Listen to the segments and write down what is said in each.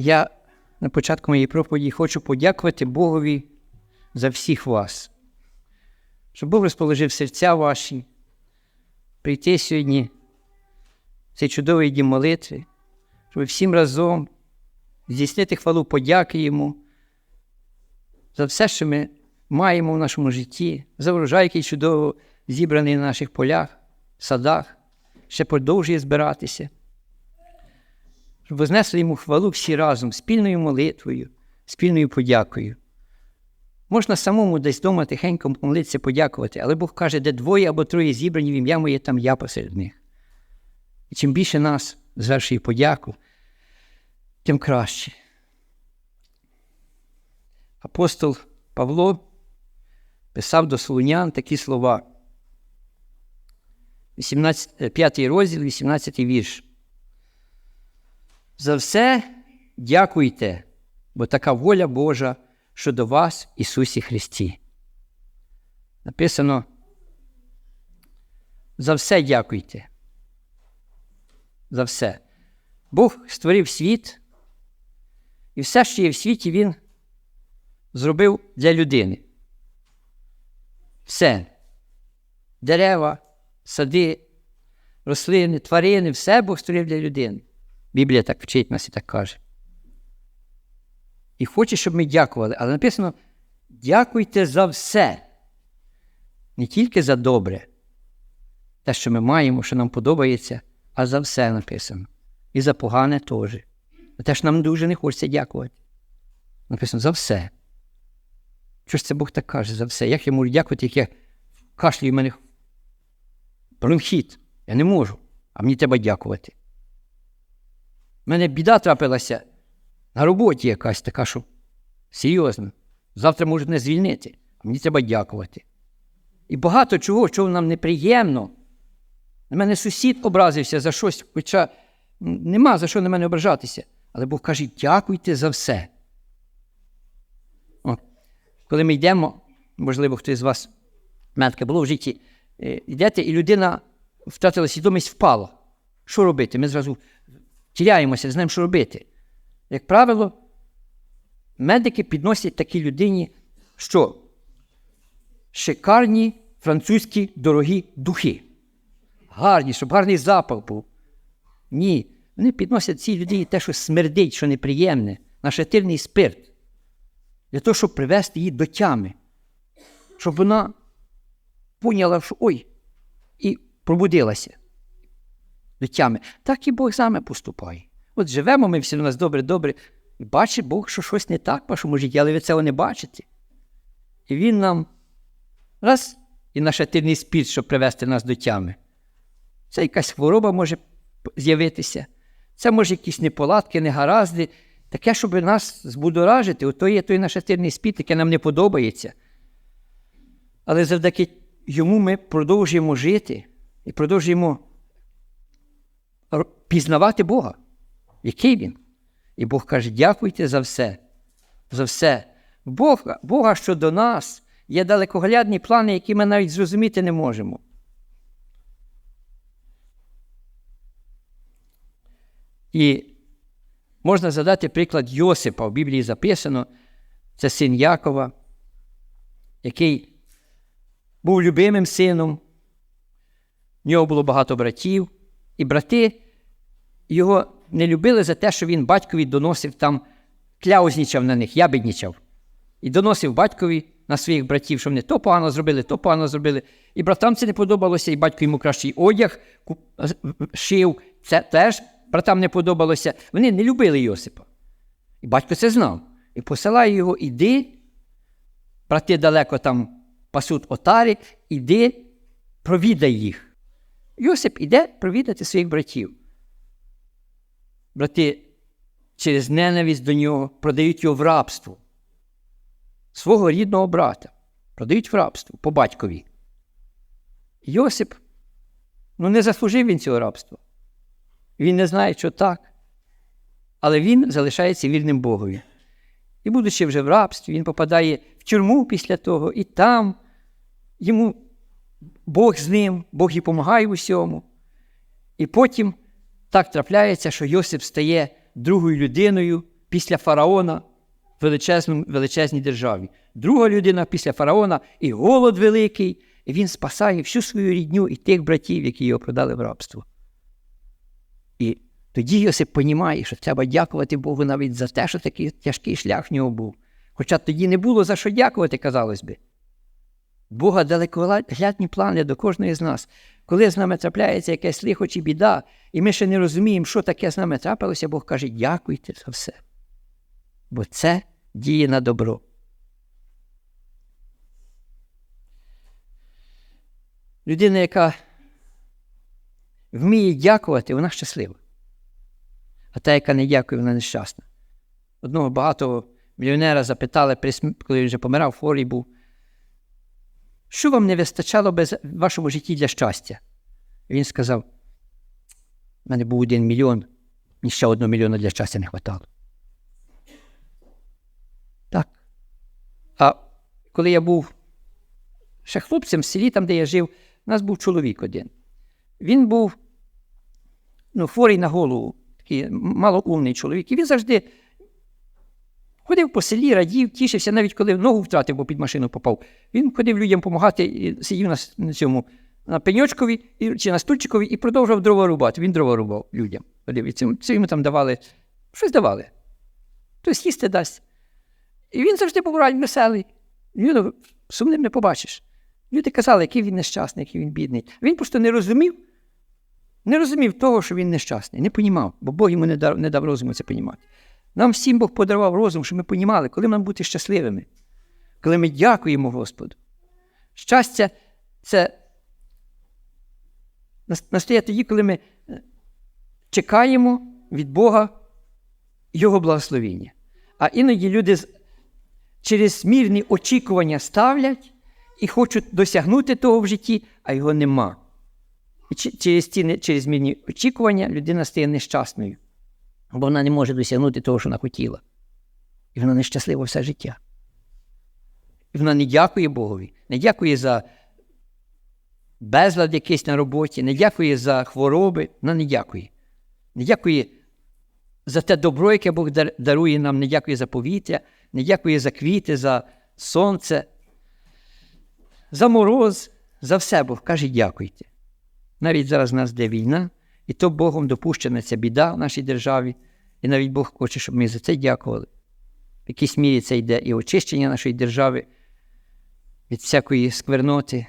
Я на початку моєї проповіді хочу подякувати Богові за всіх вас, щоб Бог розположив серця ваші, прийти сьогодні в цей чудовий дім молитви, щоб всім разом здійснити хвалу подяки Йому за все, що ми маємо в нашому житті, за врожай, який чудово зібраний на наших полях, садах, ще продовжує збиратися. Щоб вознесли йому хвалу всі разом, спільною молитвою, спільною подякою. Можна самому десь вдома тихенько молитися, подякувати, але Бог каже, де двоє або троє зібрані в ім'я моє, там я посеред них. І чим більше нас звершує подяку, тим краще. Апостол Павло писав до Солунян такі слова. 18, 5 розділ, 18 вірш. За все дякуйте, бо така воля Божа щодо вас, Ісусі Христі. Написано. За все дякуйте. За все. Бог створив світ, і все, що є в світі, Він зробив для людини. Все. Дерева, сади, рослини, тварини, все Бог створив для людини. Біблія так вчить нас і так каже. І хоче, щоб ми дякували, але написано: дякуйте за все. Не тільки за добре, те, що ми маємо, що нам подобається, а за все написано. І за погане теж. Те, що нам дуже не хочеться дякувати. Написано за все. Що ж це Бог так каже за все? Як я можу дякувати, як я кашлю в мене бронхіт? Я не можу, а мені треба дякувати. У мене біда трапилася на роботі якась така, що серйозно. Завтра можуть не звільнити, мені треба дякувати. І багато чого, чого нам неприємно. На мене сусід образився за щось, хоча нема за що на мене ображатися. Але Бог каже, дякуйте за все. О, коли ми йдемо, можливо, хтось з вас метке було в житті, е, йдете, і людина втратила свідомість, впала. Що робити? Ми зразу тіряємося, не знаємо, що робити. Як правило, медики підносять такій людині, що шикарні французькі дорогі духи. Гарні, щоб гарний запах був. Ні. Вони підносять цій людині те, що смердить, що неприємне, нашатирний спирт. Для того, щоб привести її до тями, щоб вона поняла, що ой, і пробудилася до. Так і Бог саме поступає. От живемо ми всі у нас добре-добре, і бачить Бог, що щось не так в вашому житті, але ви цього не бачите. І Він нам раз і нашатирний спірт, щоб привести нас до тями. Це якась хвороба може з'явитися, це може якісь неполадки, негаразди, таке, щоб нас збудоражити, ото є той нашатирний спіт, яке нам не подобається. Але завдяки йому ми продовжуємо жити і продовжуємо пізнавати Бога, який він. І Бог каже, дякуйте за все. За все. Бога, Бога щодо нас є далекоглядні плани, які ми навіть зрозуміти не можемо. І можна задати приклад Йосипа. В Біблії записано, це син Якова, який був любимим сином. В нього було багато братів, і брати його не любили за те, що він батькові доносив там, кляузнічав на них, ябеднічав. І доносив батькові на своїх братів, що вони то погано зробили, то погано зробили. І братам це не подобалося, і батько йому кращий одяг шив. Це теж братам не подобалося. Вони не любили Йосипа. І батько це знав. І посилає його, іди, брати далеко там пасуть отарі, іди, провідай їх. Йосип іде провідати своїх братів. Брати через ненависть до нього продають його в рабство. Свого рідного брата продають в рабство по батькові. Йосип ну не заслужив він цього рабства. Він не знає, що так. Але він залишається вірним Богові. І, будучи вже в рабстві, він попадає в тюрму після того, і там йому Бог з ним, Бог їй допомагає усьому. І потім так трапляється, що Йосип стає другою людиною після фараона в величезній державі. Друга людина після фараона і голод великий, і він спасає всю свою рідню і тих братів, які його продали в рабство. І тоді Йосип розуміє, що треба дякувати Богу навіть за те, що такий тяжкий шлях в нього був. Хоча тоді не було за що дякувати, казалось би. Бога далекоглядні плани до кожної з нас. Коли з нами трапляється якесь лихо чи біда, і ми ще не розуміємо, що таке з нами трапилося, Бог каже, дякуйте за все. Бо це діє на добро. Людина, яка вміє дякувати, вона щаслива. А та, яка не дякує, вона нещасна. Одного багатого мільйонера запитали, коли він вже помирав, хворий був. Що вам не вистачало в вашому житті для щастя? І він сказав: у мене був один мільйон, ні ще одного мільйона для щастя не вистачало. Так. А коли я був ще хлопцем в селі, там, де я жив, у нас був чоловік один. Він був ну, хворий на голову, такий малоумний чоловік. І він завжди ходив по селі, радів, тішився, навіть коли ногу втратив, бо під машину попав. Він ходив людям допомагати, сидів на, цьому на пеньочкові чи на стульчикові і продовжував дрова рубати. Він дрова рубав людям. І це йому там давали, щось давали. Хтось їсти дасть. І він завжди був радий, веселий. Він сумним не побачиш. Люди казали, який він нещасний, який він бідний. Він просто не розумів, не розумів того, що він нещасний, не понімав, бо Бог йому не дав, не дав розуму це понімати. Нам всім Бог подарував розум, щоб ми понімали, коли нам бути щасливими, коли ми дякуємо Господу. Щастя це настає тоді, коли ми чекаємо від Бога Його благословіння. А іноді люди через мірні очікування ставлять і хочуть досягнути того в житті, а його нема. І через ці через мірні очікування людина стає нещасною, бо вона не може досягнути того, що вона хотіла. І вона нещаслива все життя. І вона не дякує Богові, не дякує за безлад якийсь на роботі, не дякує за хвороби, вона не дякує. Не дякує за те добро, яке Бог дарує нам, не дякує за повітря, не дякує за квіти, за сонце, за мороз, за все Бог каже, дякуйте. Навіть зараз в нас де війна, і то Богом допущена ця біда в нашій державі, і навіть Бог хоче, щоб ми за це дякували. В якійсь мірі це йде і очищення нашої держави від всякої скверноти.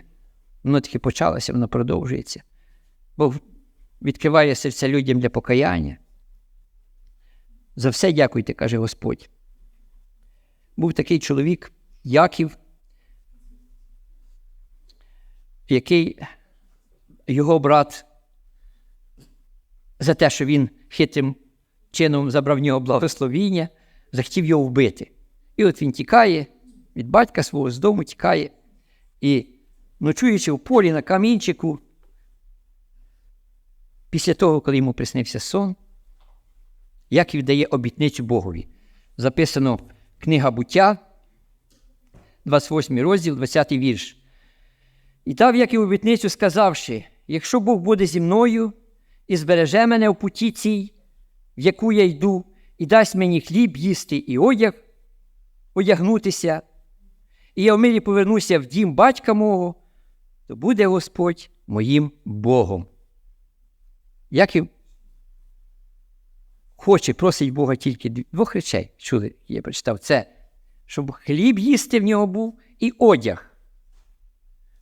Воно таки почалося, воно продовжується. Бог відкриває серця людям для покаяння. За все дякуйте, каже Господь. Був такий чоловік, Яків, який його брат за те, що він хитрим чином забрав нього благословіння, захотів його вбити. І от він тікає від батька свого з дому тікає. І, ночуючи в полі на камінчику, після того, коли йому приснився сон, Яків дає обітницю Богові. Записано книга буття, 28 розділ, 20 вірш. І дав Яків обітницю, сказавши: якщо Бог буде зі мною і збереже мене в путі цій, в яку я йду, і дасть мені хліб їсти і одяг, одягнутися, і я в мирі повернуся в дім батька мого, то буде Господь моїм Богом. Яків хоче, просить Бога тільки двох речей, чули, я прочитав, це, щоб хліб їсти в нього був і одяг.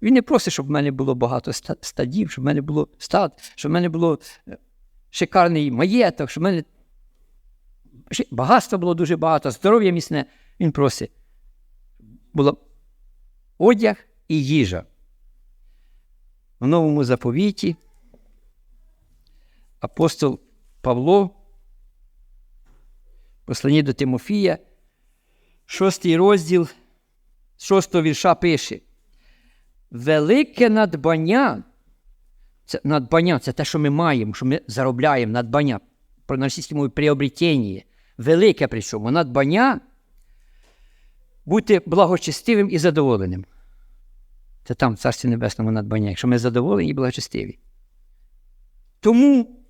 Він не просить, щоб в мене було багато стадів, щоб в мене було стад, щоб в мене було е, шикарний маєток, щоб в мене багатства було дуже багато, здоров'я міцне. Він просить. Було одяг і їжа. В новому заповіті апостол Павло, послані до Тимофія, шостий розділ, шостого вірша пише. Велике надбання, це надбання це те, що ми маємо, що ми заробляємо надбання, про російській мові приобретення. Велике причому надбання бути благочестивим і задоволеним. Це там в Царстві Небесному надбання, якщо ми задоволені і благочестиві. Тому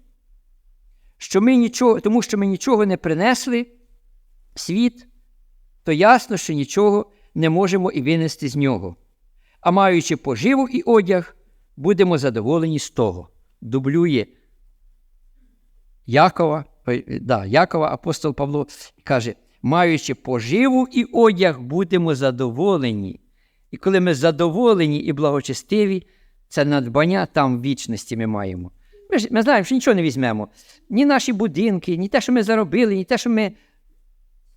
що ми нічого, тому що ми нічого не принесли світ, то ясно, що нічого не можемо і винести з нього. А маючи поживу і одяг, будемо задоволені з того. Дублює Якова, да, Якова, апостол Павло каже, маючи поживу і одяг, будемо задоволені. І коли ми задоволені і благочестиві, це надбання там вічності ми маємо. Ми ж ми знаємо, що нічого не візьмемо. Ні наші будинки, ні те, що ми заробили, ні те, що ми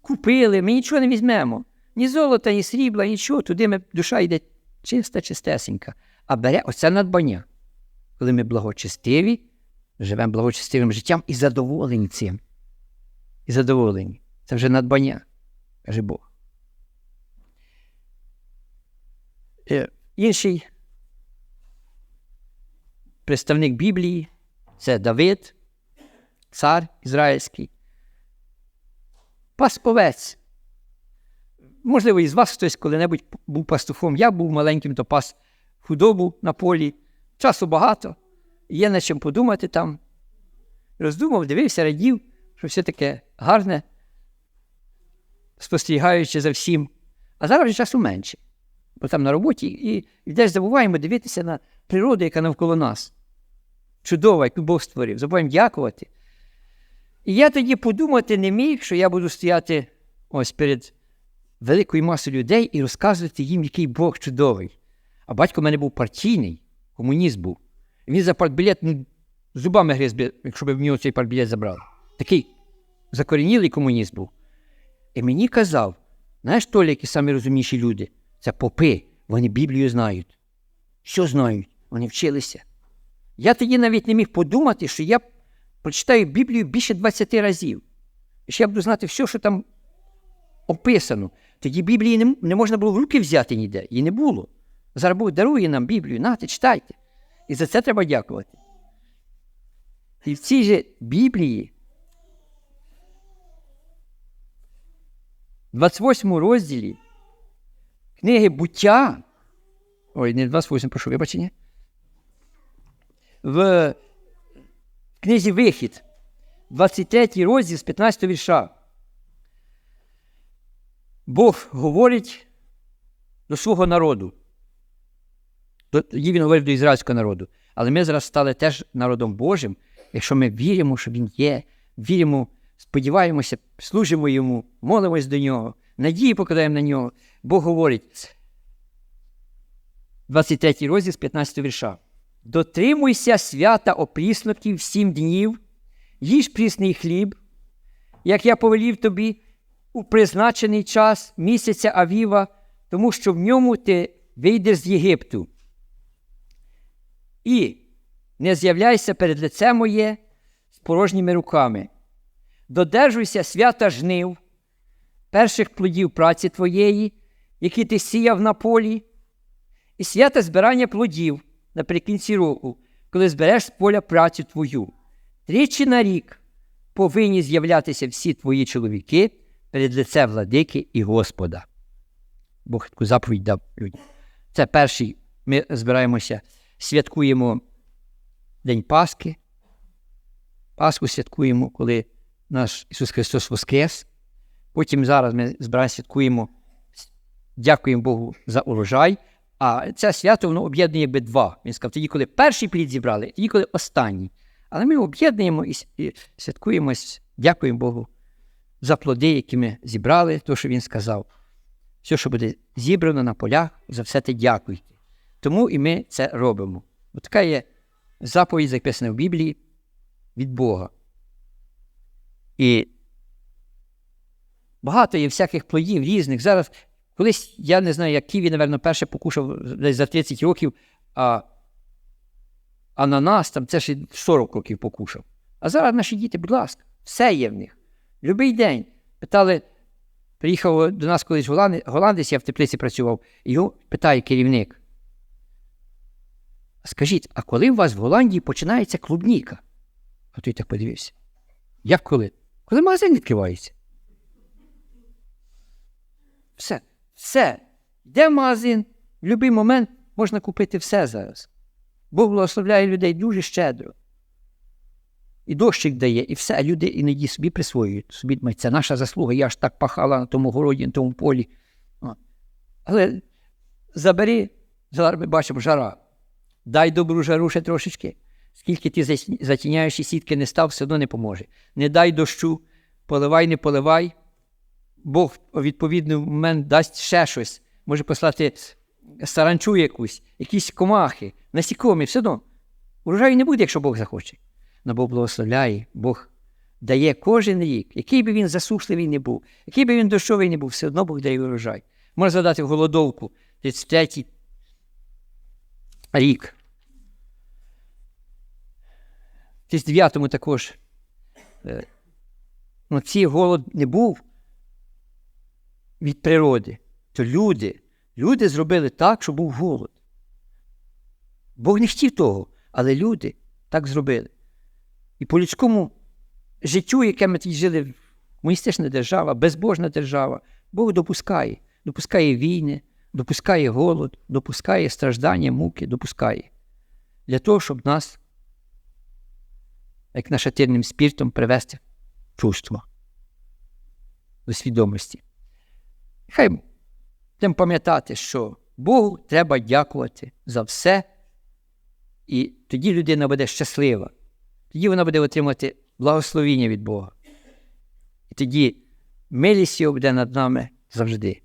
купили, ми нічого не візьмемо. Ні золота, ні срібла, нічого. Туди ми, душа йде чиста, чистесенька. А бере оце надбання. Коли ми благочестиві, живемо благочестивим життям і задоволені цим. І задоволені. Це вже надбання, каже Бог. Е, Інший представник Біблії це Давид, цар ізраїльський. Пасповець. Можливо, із вас хтось коли-небудь був пастухом. Я був маленьким, то пас худобу на полі. Часу багато, є над чим подумати там. Роздумав, дивився, радів, що все таке гарне, спостерігаючи за всім. А зараз вже часу менше. Бо там на роботі і, десь забуваємо дивитися на природу, яка навколо нас. Чудова, яку Бог створив. Забуваємо дякувати. І я тоді подумати не міг, що я буду стояти ось перед великою масою людей і розказувати їм, який Бог чудовий. А батько в мене був партійний, комуніст був. Він за партбілет ну, зубами гриз якщо б в нього цей партбілет забрали. Такий закорінілий комуніст був. І мені казав, знаєш, Толя, які самі розумніші люди, це попи, вони Біблію знають. Що знають? Вони вчилися. Я тоді навіть не міг подумати, що я прочитаю Біблію більше 20 разів. І що я буду знати все, що там описано. Тоді Біблії не, не можна було в руки взяти ніде, її не було. Зараз Бог дарує нам Біблію, нате, читайте. І за це треба дякувати. І в цій же Біблії, в 28 розділі книги буття, ой, не 28, прошу вибачення, в книзі Вихід, 23 розділ з 15 вірша. Бог говорить до свого народу. Тоді він говорив до ізраїльського народу. Але ми зараз стали теж народом Божим, якщо ми віримо, що Він є, віримо, сподіваємося, служимо Йому, молимось до Нього, надії покладаємо на нього. Бог говорить, 23 розділ з 15 вірша. Дотримуйся свята опрісноків сім днів, їж прісний хліб, як я повелів тобі у призначений час місяця Авіва, тому що в ньому ти вийдеш з Єгипту. І не з'являйся перед лицем моє з порожніми руками. Додержуйся свята жнив, перших плодів праці твоєї, які ти сіяв на полі, і свята збирання плодів наприкінці року, коли збереш з поля працю твою. Тричі на рік повинні з'являтися всі твої чоловіки перед лице владики і Господа. Бог таку заповідь дав людям. Це перший. Ми збираємося, святкуємо День Пасхи. Пасху святкуємо, коли наш Ісус Христос Воскрес. Потім зараз ми збираємося, святкуємо, дякуємо Богу за урожай. А це свято воно об'єднує якби два. Він сказав, тоді, коли перший плід зібрали, тоді, коли останній. Але ми об'єднуємо і святкуємо, дякуємо Богу за плоди, які ми зібрали, то, що він сказав. Все, що буде зібрано на полях, за все те дякуйте. Тому і ми це робимо. Ось така є заповідь, записана в Біблії від Бога. І багато є всяких плодів різних. Зараз, колись, я не знаю, як Ківі, напевно, перше покушав десь за 30 років, а ананас там це ж 40 років покушав. А зараз наші діти, будь ласка, все є в них. Любий день. Питали, приїхав до нас колись голландець, я в теплиці працював, його питає керівник. Скажіть, а коли у вас в Голландії починається клубніка? А той так подивився. Як коли? Коли магазин відкривається? Все, все. Йде в магазин, в будь-який момент можна купити все зараз. Бог благословляє людей дуже щедро. І дощик дає, і все, люди іноді собі присвоюють. Собі це наша заслуга, я ж так пахала на тому городі, на тому полі. Але забери, зараз ми бачимо жара. Дай добру жару ще трошечки. Скільки ти затіняєш і сітки не став, все одно не поможе. Не дай дощу, поливай, не поливай. Бог у відповідний момент дасть ще щось. Може послати саранчу якусь, якісь комахи, насікомі, все одно. Урожаю не буде, якщо Бог захоче. Но Бог благословляє, Бог дає кожен рік, який би він засушливий не був, який би він дощовий не був, все одно Бог дає урожай. Можна згадати голодовку, 33 рік. В 39-му також. е, Ну, цей голод не був від природи, то люди, люди зробили так, щоб був голод. Бог не хотів того, але люди так зробили. І по людському життю, яке ми жили, моністична держава, безбожна держава, Бог допускає. Допускає війни, допускає голод, допускає страждання, муки, допускає. Для того, щоб нас, як нашатирним спіртом, привести чувство до свідомості. Хай будемо пам'ятати, що Богу треба дякувати за все, і тоді людина буде щаслива. Тоді вона буде отримати благословіння від Бога. І тоді милість його буде над нами завжди.